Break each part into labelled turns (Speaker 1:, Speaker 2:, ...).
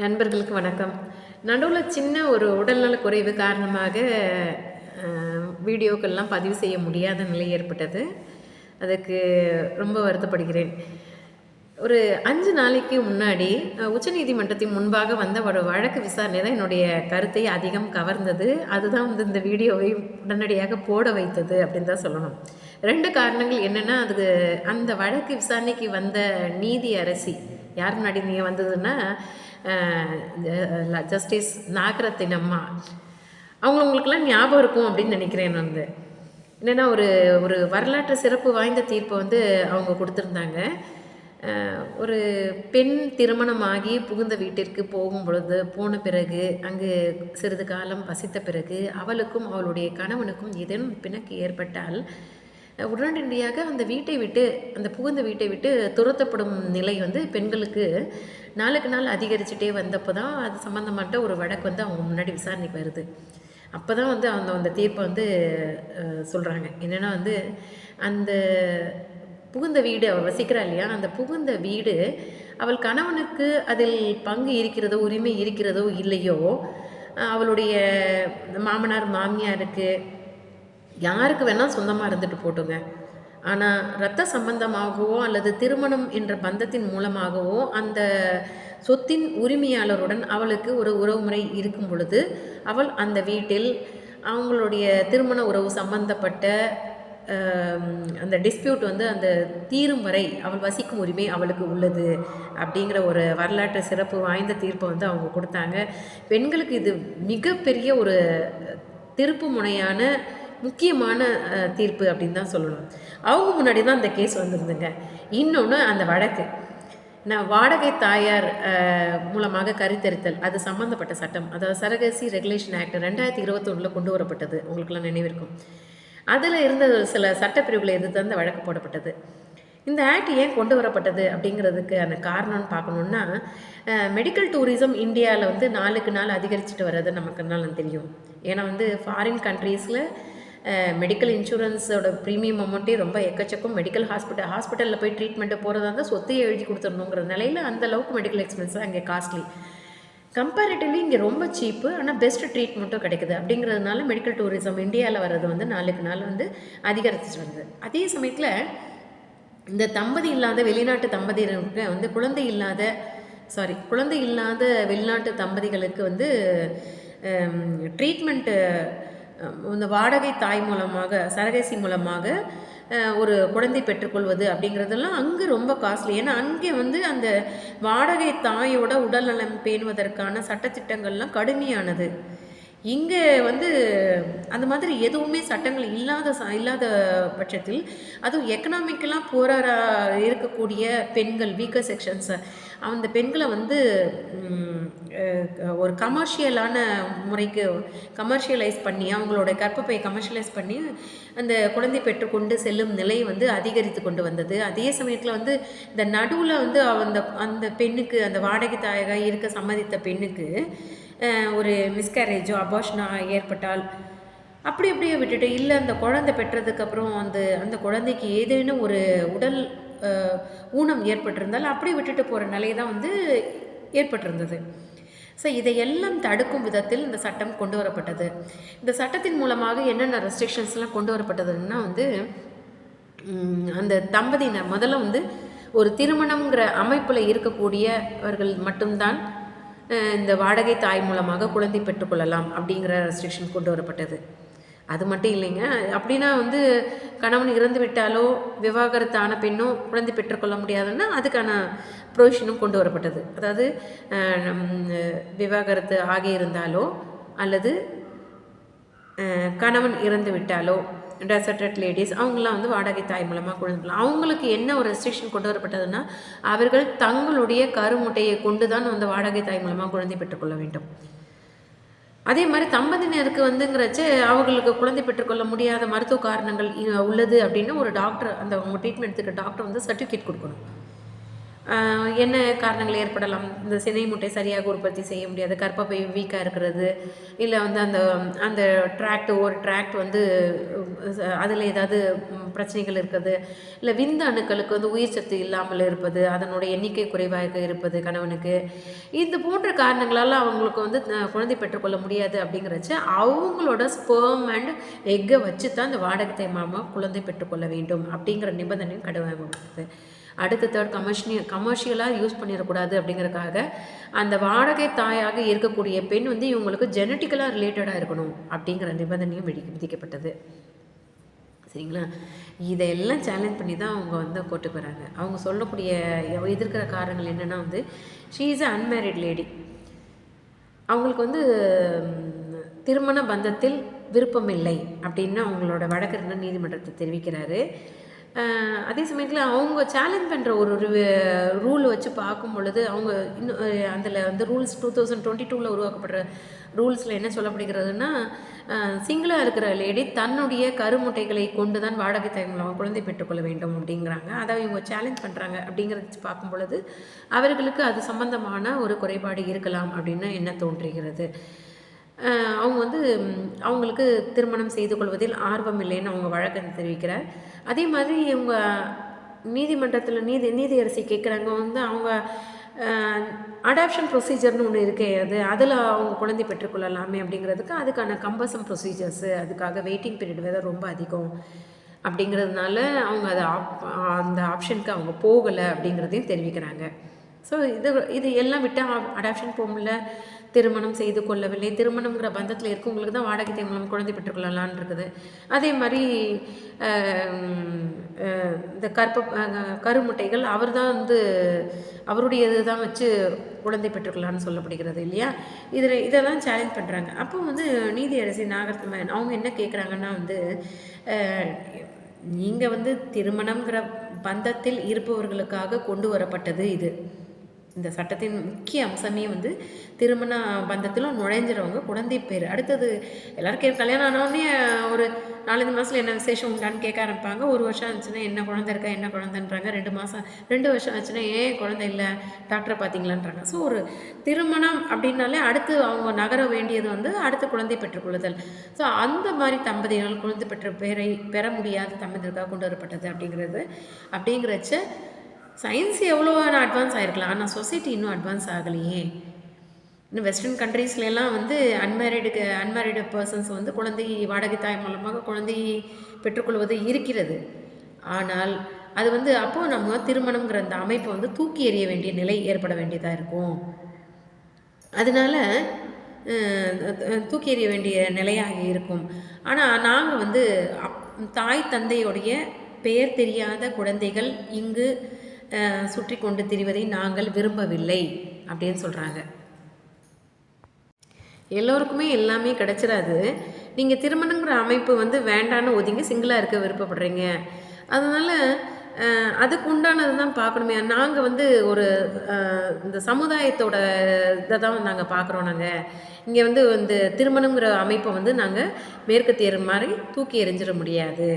Speaker 1: நண்பர்களுக்கு வணக்கம். நடுவில் சின்ன ஒரு உடல்நல குறைவு காரணமாக வீடியோக்கள்லாம் பதிவு செய்ய முடியாத நிலை ஏற்பட்டது. அதுக்கு ரொம்ப வருத்தப்படுகிறேன். ஒரு அஞ்சு நாளைக்கு முன்னாடி உச்சநீதிமன்றத்தின் முன்பாக வந்த ஒரு வழக்கு விசாரணை தான் என்னுடைய கருத்தை அதிகம் கவர்ந்தது. அதுதான் வந்து இந்த வீடியோவை உடனடியாக போட வைத்தது அப்படின்னு தான் சொல்லணும். ரெண்டு காரணங்கள் என்னென்னா அது அந்த வழக்கு விசாரணைக்கு வந்த நீதி அரசி யார் முன்னாடி நீங்கள் வந்ததுன்னா ஜஸ்டிஸ் நாகரத்தின் அம்மா. அவங்க உங்களுக்குலாம் ஞாபகம் இருக்கும் அப்படின்னு நினைக்கிறேன் நான் வந்து. என்னென்னா ஒரு ஒரு வரலாற்று சிறப்பு வாய்ந்த தீர்ப்பை வந்து அவங்க கொடுத்துருந்தாங்க. ஒரு பெண் திருமணமாகி புகுந்த வீட்டிற்கு போகும் பொழுது போன பிறகு அங்கு சிறிது காலம் வசித்த பிறகு அவளுக்கும் அவளுடைய கணவனுக்கும் ஏதேனும் பிணக்கு ஏற்பட்டால் உடனடியாக அந்த வீட்டை விட்டு அந்த புகுந்த வீட்டை விட்டு துரத்தப்படும் நிலை வந்து பெண்களுக்கு நாளுக்கு நாள் அதிகரிச்சுட்டே வந்தப்போ தான் அது சம்மந்தப்பட்ட ஒரு வழக்கு வந்து அவங்க முன்னாடி விசாரணைக்கு வருது அப்போ தான் வந்து அந்த அந்த தீர்ப்பை வந்து சொல்கிறாங்க என்னென்னா வந்து அந்த புகுந்த வீடு அவள் வசிக்கிறா இல்லையா? அந்த புகுந்த வீடு அவள் கணவனுக்கு அதில் பங்கு இருக்கிறதோ உரிமை இருக்கிறதோ இல்லையோ அவளுடைய மாமனார் மாமியாருக்கு யாருக்கு வேணால் சொந்தமாக இருந்துட்டு போட்டுங்க. ஆனால் இரத்த சம்பந்தமாகவோ அல்லது திருமணம் என்ற பந்தத்தின் மூலமாகவோ அந்த சொத்தின் உரிமையாளருடன் அவளுக்கு ஒரு உறவுமுறை இருக்கும் பொழுது அவள் அந்த வீட்டில் அவங்களுடைய திருமண உறவு சம்பந்தப்பட்ட அந்த டிஸ்பியூட் வந்து அந்த தீரும் வரை அவள் வசிக்கும் உரிமை அவளுக்கு உள்ளது அப்படிங்கிற ஒரு வரலாற்று சிறப்பு வாய்ந்த தீர்ப்பை வந்து அவங்க கொடுத்தாங்க. பெண்களுக்கு இது மிகப்பெரிய ஒரு திருப்பு முனையான முக்கியமான தீர்ப்பு அப்படின்னு தான் சொல்லணும். அவங்க முன்னாடி தான் அந்த கேஸ் வந்திருந்துங்க. இன்னொன்று அந்த வழக்கு. நான் வாடகை தாயார் மூலமாக கருத்தரித்தல். அது சம்மந்தப்பட்ட சட்டம். அதாவது சரகசி ரெகுலேஷன் ஆக்ட் ரெண்டாயிரத்தி இருபத்தொன்னில் கொண்டு வரப்பட்டது. உங்களுக்குலாம் நினைவிருக்கும். அதில் இருந்த சில சட்டப்பிரிவுகளை எதிர்த்து அந்த வழக்கு போடப்பட்டது. இந்த ஆக்ட் ஏன் கொண்டு வரப்பட்டது அப்படிங்கிறதுக்கு அந்த காரணம்னு பார்க்கணுன்னா மெடிக்கல் டூரிசம் இந்தியாவில் வந்து நாளுக்கு நாள் அதிகரிச்சுட்டு வர்றது நமக்கு நல்லா தெரியும். ஏன்னா வந்து ஃபாரின் கண்ட்ரீஸில் மெடிக்கல் இன்சூரன்ஸோட ப்ரீமியம் அமௌண்ட்டே ரொம்ப எக்கச்சக்கம். மெடிக்கல் ஹாஸ்பிட்டல் ஹாஸ்பிட்டலில் போய் ட்ரீட்மெண்ட்டை போகிறதா இருந்தால் சொத்தையே எழுதி கொடுத்துடணுங்கிற நிலையில் அந்த அளவுக்கு மெடிக்கல் எக்ஸ்பென்ஸ் அங்கே காஸ்ட்லி கம்பேரிட்டிவ்லி இங்கே ரொம்ப சீப்பு ஆனால் பெஸ்ட் ட்ரீட்மெண்ட்டும் கிடைக்குது. அப்படிங்கிறதுனால மெடிக்கல் டூரிசம் இந்தியாவில் வர்றது வந்து நாளுக்கு நாள் வந்து அதிகரிச்சுட்டு வருது. அதே சமயத்தில் இந்த தம்பதி இல்லாத வெளிநாட்டு தம்பதியினருக்கு வந்து குழந்தை இல்லாத சாரி குழந்தை இல்லாத வெளிநாட்டு தம்பதிகளுக்கு வந்து ட்ரீட்மெண்ட்டு இந்த வாடகை தாய் மூலமாக சரகசி மூலமாக ஒரு குழந்தை பெற்றுக்கொள்வது அப்படிங்கிறதெல்லாம் அங்கே ரொம்ப காஸ்ட்லி ஏன்னா அங்கே வந்து அந்த வாடகை தாயோட உடல்நலம் பேணுவதற்கான சட்டத்திட்டங்கள்லாம் கடுமையானது. இங்கே வந்து அந்த மாதிரி எதுவுமே சட்டங்கள் இல்லாத இல்லாத பட்சத்தில் அதுவும் எக்கனாமிக்கெல்லாம் போராட இருக்கக்கூடிய பெண்கள் வீக்கர் செக்ஷன்ஸை அந்த பெண்களை வந்து ஒரு கமர்ஷியலான முறைக்கு கமர்ஷியலைஸ் பண்ணி அவங்களோட கற்பப்பை கமர்ஷியலைஸ் பண்ணி அந்த குழந்தை பெற்றுக்கொண்டு செல்லும் நிலை வந்து அதிகரித்து கொண்டு வந்தது. அதே சமயத்தில் வந்து இந்த நடுவில் வந்து அந்த அந்த பெண்ணுக்கு அந்த வாடகை தாயாக இருக்க சம்மதித்த பெண்ணுக்கு ஒரு மிஸ்கேரேஜோ அபார்ஷனோ ஏற்பட்டால் அப்படி அப்படியே விட்டுட்டு இல்லை அந்த குழந்தை பெற்றதுக்கப்புறம் அந்த அந்த குழந்தைக்கு ஏதேனும் ஒரு உடல் ஊனம் ஏற்பட்டிருந்தால் அப்படியே விட்டுட்டு போகிற நிலை தான் வந்து ஏற்பட்டிருந்தது. ஸோ இதையெல்லாம் தடுக்கும் விதத்தில் இந்த சட்டம் கொண்டு வரப்பட்டது. இந்த சட்டத்தின் மூலமாக என்னென்ன ரெஸ்ட்ரிக்ஷன்ஸ்லாம் கொண்டு வரப்பட்டதுன்னா வந்து அந்த தம்பதியினர் முதல்ல வந்து ஒரு திருமணம்ங்கிற அமைப்பில் இருக்கக்கூடியவர்கள் மட்டும்தான் இந்த வாடகை தாய் மூலமாக குழந்தை பெற்றுக்கொள்ளலாம் அப்படிங்கிற ரெஸ்ட்ரிக்ஷன் கொண்டு வரப்பட்டது. அது மட்டும் இல்லைங்க. அப்படின்னா வந்து கணவன் இறந்து விட்டாலோ விவாகரத்தான பெண்ணோ குழந்தை பெற்றுக்கொள்ள முடியாதுன்னா அதுக்கான ப்ரொவிஷனும் கொண்டு வரப்பட்டது. அதாவது நம், விவாகரத்து ஆகியிருந்தாலோ அல்லது கணவன் இறந்து விட்டாலோ டெசர்டட் லேடிஸ் அவங்களாம் வந்து வாடகை தாய் மூலமாக குழந்தைக்கலாம் அவங்களுக்கு என்ன ஒரு ரெஸ்ட்ரிக்ஷன் கொண்டு வரப்பட்டதுன்னா அவர்கள் தங்களுடைய கருமுட்டையை கொண்டு தான் வந்து வாடகை தாய் மூலமாக குழந்தை பெற்றுக்கொள்ள வேண்டும். அதே மாதிரி தம்பதியினருக்கு வந்துங்கிறச்சு அவங்களுக்கு குழந்தை பெற்றுக்கொள்ள முடியாத மருத்துவ காரணங்கள் இ- உள்ளது அப்படின்னு ஒரு டாக்டர் அந்த அவங்க ட்ரீட்மெண்ட் எடுத்துக்கிற டாக்டர் வந்து சர்டிஃபிகேட் கொடுக்கணும். என்ன காரணங்கள் ஏற்படலாம்? இந்த சினை முட்டை சரியாக உற்பத்தி செய்ய முடியாது கற்பப்பை வீக்காக இருக்கிறது இல்லை வந்து அந்த அந்த ட்ராக்ட் ஒரு ட்ராக்ட் வந்து அதில் ஏதாவது பிரச்சனைகள் இருக்குது இல்லை விந்து அணுக்களுக்கு வந்து உயிர் சத்து இல்லாமல் இருப்பது அதனுடைய எண்ணிக்கை குறைவாக இருப்பது கணவனுக்கு. இது போன்ற காரணங்களால் அவங்களுக்கு வந்து குழந்தை பெற்றுக்கொள்ள முடியாது அப்படிங்கிறச்ச அவங்களோட ஸ்பெர்ம் அண்ட் எக்கை வச்சு தான் இந்த வாடகை மாமா குழந்தை பெற்றுக்கொள்ள வேண்டும் அப்படிங்கிற நிபந்தனையும் கடுமையாக அடுத்த தேர்ட் கமர்ஷியல் கமர்ஷியலாக யூஸ் பண்ணிடக்கூடாது அப்படிங்கிறக்காக அந்த வாடகை தாயாக இருக்கக்கூடிய பெண் வந்து இவங்களுக்கு ஜெனட்டிக்கலாக ரிலேட்டடாக இருக்கணும் அப்படிங்கிற நிபந்தனையும் விதி விதிக்கப்பட்டது. சரிங்களா? இதையெல்லாம் சேலஞ்ச் பண்ணி தான் அவங்க வந்து கொட்டு போகிறாங்க அவங்க சொல்லக்கூடிய எதிர்க்கிற காரணங்கள் என்னென்னா வந்து she is a unmarried lady அவங்களுக்கு வந்து திருமண பந்தத்தில் விருப்பமில்லை அப்படின்னு அவங்களோட வழக்கறிஞர் நீதிமன்றத்தை தெரிவிக்கிறாரு. அதே சமயத்தில் அவங்க சேலஞ்ச் பண்ணுற ஒரு ரூல் வச்சு பார்க்கும் பொழுது அவங்க இன்னும் அதில் வந்து ரூல்ஸ் டூ தௌசண்ட் டுவெண்ட்டி டூவில் உருவாக்கப்படுற ரூல்ஸில் என்ன சொல்லப்படுகிறதுனா சிங்கிளாக இருக்கிற லேடி தன்னுடைய கருமுட்டைகளை கொண்டு தான் வாடகை தாய் குழந்தை பெற்றுக்கொள்ள வேண்டும் அப்படிங்கிறாங்க. அதை இவங்க சேலஞ்ச் பண்ணுறாங்க அப்படிங்கிறத வச்சு பார்க்கும் பொழுது அவர்களுக்கு அது சம்பந்தமான ஒரு குறைபாடு இருக்கலாம் அப்படின்னு என்ன தோன்றுகிறது? அவங்க வந்து அவங்களுக்கு திருமணம் செய்து கொள்வதில் ஆர்வம் இல்லைன்னு அவங்க வழக்கம் தெரிவிக்கிறார். அதே மாதிரி இவங்க நீதிமன்றத்தில் நீதி நீதியரசி கேட்குறாங்க வந்து அவங்க அடாப்ஷன் ப்ரொசீஜர்னு ஒன்று இருக்கே அது அதில் அவங்க குழந்தை பெற்றுக்கொள்ளலாமே அப்படிங்கிறதுக்கு அதுக்கான கம்பசம் ப்ரொசீஜர்ஸு அதுக்காக வெயிட்டிங் பீரியட் வேறு ரொம்ப அதிகம். அப்படிங்கிறதுனால அவங்க அதை ஆப் அந்த ஆப்ஷனுக்கு அவங்க போகலை அப்படிங்கிறதையும் தெரிவிக்கிறாங்க. ஸோ இது இது எல்லாம் விட்டால் அடாப்ஷன் போகல திருமணம் செய்து கொள்ளவில்லை. திருமணங்கிற பந்தத்தில் இருக்கவங்களுக்கு தான் வாடகை தாய் மூலம் குழந்தை பெற்றுக்கொள்ளலான் இருக்குது. அதே மாதிரி இந்த கற்ப கருமுட்டைகள் அவர் தான் வந்து அவருடைய இதுதான் வச்சு குழந்தை பெற்றுக்கொள்ளலாம்னு சொல்லப்படுகிறது இல்லையா? இதில் இதெல்லாம் சேலஞ்ச் பண்ணுறாங்க அப்போ வந்து நீதியரசி நாகரத்மன் அவங்க என்ன கேட்குறாங்கன்னா வந்து நீங்கள் வந்து திருமணங்கிற பந்தத்தில் இருப்பவர்களுக்காக கொண்டு வரப்பட்டது இது. இந்த சட்டத்தின் முக்கிய அம்சமே வந்து திருமண பந்தத்தில் நுழைஞ்சிடவங்க குழந்தை பேர். அடுத்தது எல்லாருக்கும் கல்யாணம் ஆனவுடனே ஒரு நாலஞ்சு மாதத்தில் என்ன விசேஷம் உண்டான்னு கேட்க ஆரம்பிப்பாங்க. ஒரு வருஷம் ஆச்சுன்னா என்ன குழந்தை இருக்கா என்ன குழந்தைன்றாங்க. ரெண்டு மாதம் ரெண்டு வருஷம் ஆச்சுன்னா ஏன் குழந்தை இல்லை டாக்டரை பார்த்தீங்களான்றாங்க ஸோ ஒரு திருமணம் அப்படின்னாலே அடுத்து அவங்க நகர வேண்டியது வந்து அடுத்த குழந்தை பெற்றுக்கொள்ளுதல். ஸோ அந்த மாதிரி தம்பதிகள் குழந்தை பெற்ற பேரை பெற முடியாத தம்பதிகளுக்காக கொண்டு வரப்பட்டது அப்படிங்கிறது. அப்படிங்கிறச்ச சயின்ஸ் எவ்வளோ அட்வான்ஸ் ஆகிருக்கலாம் ஆனால் சொசைட்டி இன்னும் அட்வான்ஸ் ஆகலையே. இன்னும் வெஸ்டர்ன் கண்ட்ரீஸ்லாம் வந்து அன்மேரிடுக்கு அன்மேரிடு பர்சன்ஸ் வந்து குழந்தை வாடகை தாய் மூலமாக குழந்தை பெற்றுக்கொள்வது இருக்கிறது. ஆனால் அது வந்து அப்போது நம்ம திருமணங்கிற அந்த அமைப்பை வந்து தூக்கி எறிய வேண்டிய நிலை ஏற்பட வேண்டியதாக இருக்கும். அதனால தூக்கி எறிய வேண்டிய நிலையாக இருக்கும். ஆனால் நாங்கள் வந்து அப் தாய் தந்தையுடைய பெயர் தெரியாத குழந்தைகள் இங்கு சுற்றி கொண்டு திரிவதை நாங்கள் விரும்பவில்லை அப்படின்னு சொல்கிறாங்க எல்லோருக்குமே எல்லாமே கிடச்சிடாது நீங்கள் திருமணங்கிற அமைப்பு வந்து வேண்டான்னு ஒதுங்கி சிங்கிளாக இருக்க விருப்பப்படுறீங்க. அதனால் அதுக்கு உண்டானது தான் பார்க்கணுமே. நாங்கள் வந்து ஒரு இந்த சமுதாயத்தோட இதை தான் நாங்கள் பார்க்குறோம் நாங்கள் இங்கே வந்து இந்த திருமணங்கிற அமைப்பை வந்து நாங்கள் மேற்கத்தியர் மாதிரி தூக்கி எறிஞ்சிட முடியாது.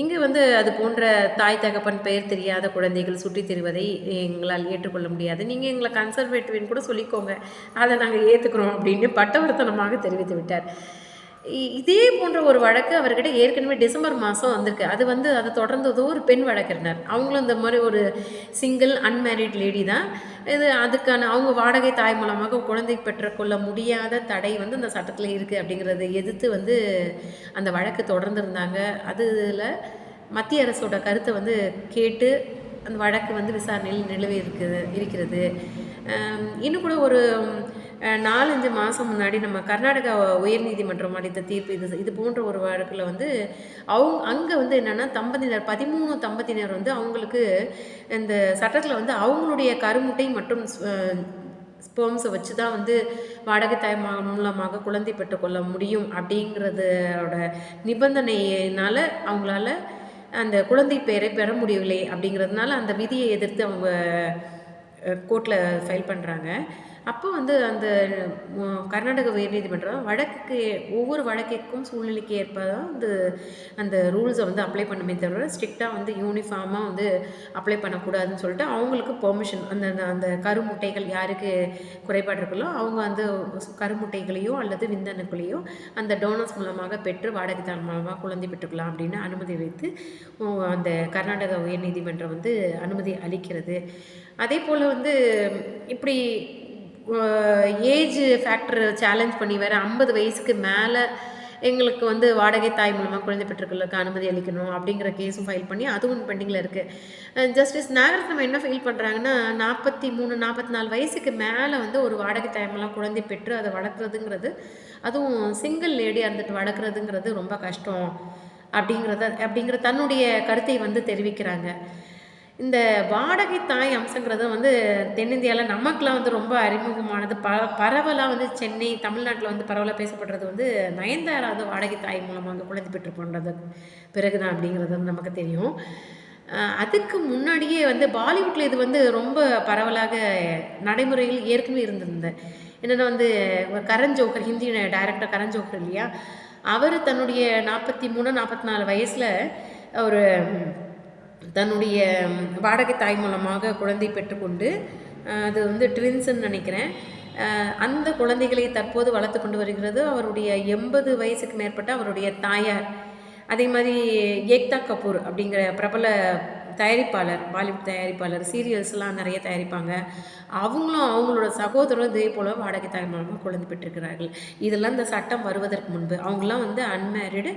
Speaker 1: இங்கே வந்து அது போன்ற தாய் தகப்பன் பெயர் தெரியாத குழந்தைகள் சுற்றி தெரிவதை எங்களால் ஏற்றுக்கொள்ள முடியாது. நீங்கள் எங்களை கன்சர்வேட்டிவ்னு கூட சொல்லிக்கோங்க. அதை நாங்கள் ஏற்றுக்கிறோம் அப்படின்னு பட்டவர்த்தனமாக தெரிவித்து விட்டார். இதே போன்ற ஒரு வழக்கு அவர்கிட்ட ஏற்கனவே டிசம்பர் மாதம் வந்திருக்கு. அது வந்து அதை தொடர்ந்ததோ ஒரு பெண் வழக்கறிஞர். அவங்களும் இந்த மாதிரி ஒரு சிங்கிள் அன்மேரிட் லேடி தான். இது அதுக்கான அவங்க வாடகை தாய் மூலமாக குழந்தை பெற்றுக்கொள்ள முடியாத தடை வந்து இந்த சட்டத்தில் இருக்குது அப்படிங்கிறத எதிர்த்து வந்து அந்த வழக்கு தொடர்ந்துருந்தாங்க. அதில் மத்திய அரசோட கருத்தை வந்து கேட்டு அந்த வழக்கு வந்து விசாரணையில் நிலவி இருக்குது இருக்கிறது. இன்னும் கூட ஒரு நாலஞ்சு மாதம் முன்னாடி நம்ம கர்நாடகா உயர்நீதிமன்றம் அளித்த தீர்ப்பு இது இது போன்ற ஒரு வழக்கில் வந்து அவங்க அங்கே வந்து என்னென்னா தம்பதியினர் பதிமூணு தம்பதியினர் வந்து அவங்களுக்கு இந்த சட்டத்தில் வந்து அவங்களுடைய கருமுட்டை மற்றும் ஸ்பெர்ம்ஸை வச்சு தான் வந்து வாடகை தாய் மூலமாக குழந்தை பெற்றுக்கொள்ள முடியும் அப்படிங்கிறதோட நிபந்தனையினால் அவங்களால அந்த குழந்தை பேரை பெற முடியவில்லை அப்படிங்கிறதுனால அந்த விதியை எதிர்த்து அவங்க கோர்ட்டில் ஃபைல் பண்ணுறாங்க அப்போ வந்து அந்த கர்நாடக உயர்நீதிமன்றம் வழக்குக்கு ஒவ்வொரு வழக்கிற்கும் சூழ்நிலைக்கு ஏற்ப தான் வந்து அந்த ரூல்ஸை வந்து அப்ளை பண்ணுமே தவிர ஸ்ட்ரிக்டாக வந்து யூனிஃபார்மாக வந்து அப்ளை பண்ணக்கூடாதுன்னு சொல்லிட்டு அவங்களுக்கு பெர்மிஷன் அந்த அந்த- அந்த கருமுட்டைகள் யாருக்கு குறைபாடு இருக்குல்லோ அவங்க அந்த கருமுட்டைகளையோ அல்லது விந்தணுக்களையோ அந்த டோனர்ஸ் மூலமாக பெற்று வாடகை மூலமாக குழந்தை பெற்றுக்கலாம் அப்படின்னு அனுமதி வைத்து அந்த கர்நாடக உயர்நீதிமன்றம் வந்து அனுமதி அளிக்கிறது. அதே போல் வந்து இப்படி ஏஜ் ஃபேக்டர் சேலஞ்ச் பண்ணி வேறு ஐம்பது வயசுக்கு மேலே எங்களுக்கு வந்து வாடகை தாய் மூலமாக குழந்தை பெற்றுக்களுக்கு அனுமதி அளிக்கணும் அப்படிங்கிற கேஸும் ஃபைல் பண்ணி அதுவும் பெண்டிங்கில் இருக்குது ஜஸ்டிஸ் நாகரத்னம் என்ன ஃபீல் பண்ணுறாங்கன்னா நாற்பத்தி மூணு நாற்பத்தி நாலு வயசுக்கு மேலே வந்து ஒரு வாடகை தாய் மூலம் குழந்தை பெற்று அதை வளர்க்குறதுங்கிறது அதுவும் சிங்கிள் லேடியாக இருந்துட்டு வளர்க்குறதுங்கிறது ரொம்ப கஷ்டம் அப்படிங்கிறத அப்படிங்கிற தன்னுடைய கருத்தை வந்து தெரிவிக்கிறாங்க. இந்த வாடகை தாய் அம்சங்கிறது வந்து தென்னிந்தியாவில் நமக்குலாம் வந்து ரொம்ப அறிமுகமானது. ப பரவலாக வந்து சென்னை தமிழ்நாட்டில் வந்து பரவலாக பேசப்படுறது வந்து நயன்தாரா வந்து வாடகை தாய் மூலமாக குழந்தை பெற்று போன்றது பிறகுதான் அப்படிங்கிறது வந்து நமக்கு தெரியும். அதுக்கு முன்னாடியே வந்து பாலிவுட்டில் இது வந்து ரொம்ப பரவலாக நடைமுறையில் ஏற்கனவே இருந்திருந்தது. என்னென்னா வந்து கரண் ஜோகர் ஹிந்தி டைரக்டர் கரண் ஜோகர் இல்லையா? அவர் தன்னுடைய நாற்பத்தி மூணு நாற்பத்தி நாலு வயசில் ஒரு தன்னுடைய வாடகை தாய் மூலமாக குழந்தை பெற்றுக்கொண்டு அது வந்து ட்வின்ஸ்ன்னு நினைக்கிறேன். அந்த குழந்தைகளை தற்போது வளர்த்து கொண்டு வருகிறது. அவருடைய எண்பது வயசுக்கு மேற்பட்ட அவருடைய தாயார். அதே மாதிரி ஏக்தா கபூர் அப்படிங்கிற பிரபல தயாரிப்பாளர் பாலிவுட் தயாரிப்பாளர் சீரியல்ஸ்லாம் நிறைய தயாரிப்பாங்க. அவங்களும் அவங்களோட சகோதரரும் இதே போல் வாடகை தாய் மூலமாக குழந்தை பெற்றிருக்கிறார்கள். இதெல்லாம் இந்த சட்டம் வருவதற்கு முன்பு. அவங்களாம் வந்து அன்மேரிடு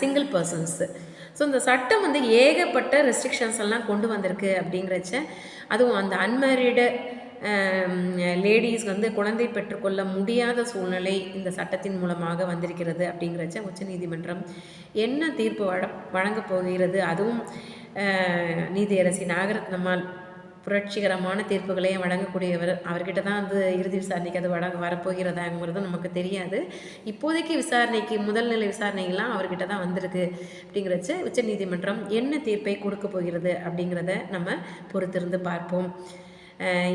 Speaker 1: சிங்கிள் பர்சன்ஸு ஸோ இந்த சட்டம் வந்து ஏகப்பட்ட ரெஸ்ட்ரிக்ஷன்ஸ் எல்லாம் கொண்டு வந்திருக்கு அப்படிங்கிறச்ச அதுவும் அந்த அன்மேரிடு லேடிஸ் வந்து குழந்தை பெற்றுக்கொள்ள முடியாத சூழ்நிலை இந்த சட்டத்தின் மூலமாக வந்திருக்கிறது அப்படிங்கிறச்ச உச்சநீதிமன்றம் என்ன தீர்ப்பு வழ வழங்கப் போகிறது? அதுவும் நீதியரசி நாகரத்னம்மாள் புரட்சிகரமான தீர்ப்புகளையும் வழங்கக்கூடியவர். அவர்கிட்ட தான் வந்து இறுதி விசாரணைக்கு அது வழங்க வரப்போகிறதாங்கிறது நமக்கு தெரியாது. இப்போதைக்கு விசாரணைக்கு முதல் நிலை விசாரணைகள்லாம் அவர்கிட்ட தான் வந்திருக்கு. அப்படிங்கிறச்சு உச்சநீதிமன்றம் என்ன தீர்ப்பை கொடுக்க போகிறது அப்படிங்கிறத நம்ம பொறுத்திருந்து பார்ப்போம்.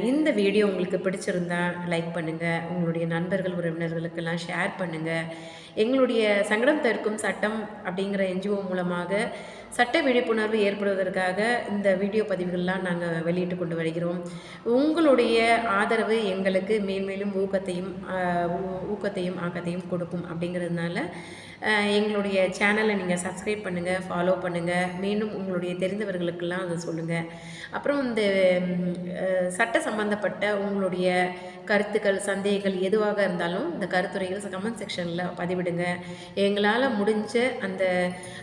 Speaker 1: இந்த வீடியோ உங்களுக்கு பிடிச்சிருந்தா லைக் பண்ணுங்கள் உங்களுடைய நண்பர்கள் உறவினர்களுக்கெல்லாம் ஷேர் பண்ணுங்கள் எங்களுடைய சங்கடம் தவிர்க்கும் சட்டம் அப்படிங்கிற என்ஜிஓ மூலமாக சட்ட விழிப்புணர்வு ஏற்படுவதற்காக இந்த வீடியோ பதிவுகள்லாம் நாங்கள் வெளியிட்டு கொண்டு வருகிறோம். உங்களுடைய ஆதரவு எங்களுக்கு மேன்மேலும் ஊக்கத்தையும் ஊ- ஊக்கத்தையும் ஆக்கத்தையும் கொடுக்கும் அப்படிங்கிறதுனால எங்களுடைய சேனலை நீங்கள் சப்ஸ்கிரைப் பண்ணுங்கள் ஃபாலோ பண்ணுங்கள் மீண்டும் உங்களுடைய தெரிந்தவர்களுக்கெல்லாம் அதை சொல்லுங்கள் அப்புறம் இந்த சட்ட சம்பந்தப்பட்ட உங்களுடைய கருத்துக்கள் சந்தேகங்கள் எதுவாக இருந்தாலும் இந்த கருத்துரைகள் கமெண்ட் செக்ஷனில் பதிவிடுங்க. எங்களால் முடிஞ்ச அந்த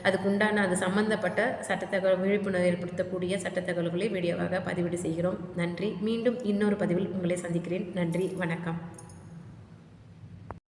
Speaker 1: அதுக்கு உண்டான அது சம்பந்தப்பட்ட சட்டத்தகவல் விழிப்புணர்வு ஏற்படுத்தக்கூடிய சட்டத்தகவல்களை வீடியோவாக பதிவிடு செய்கிறோம். நன்றி. மீண்டும் இன்னொரு பதிவில் உங்களை சந்திக்கிறேன். நன்றி. வணக்கம்.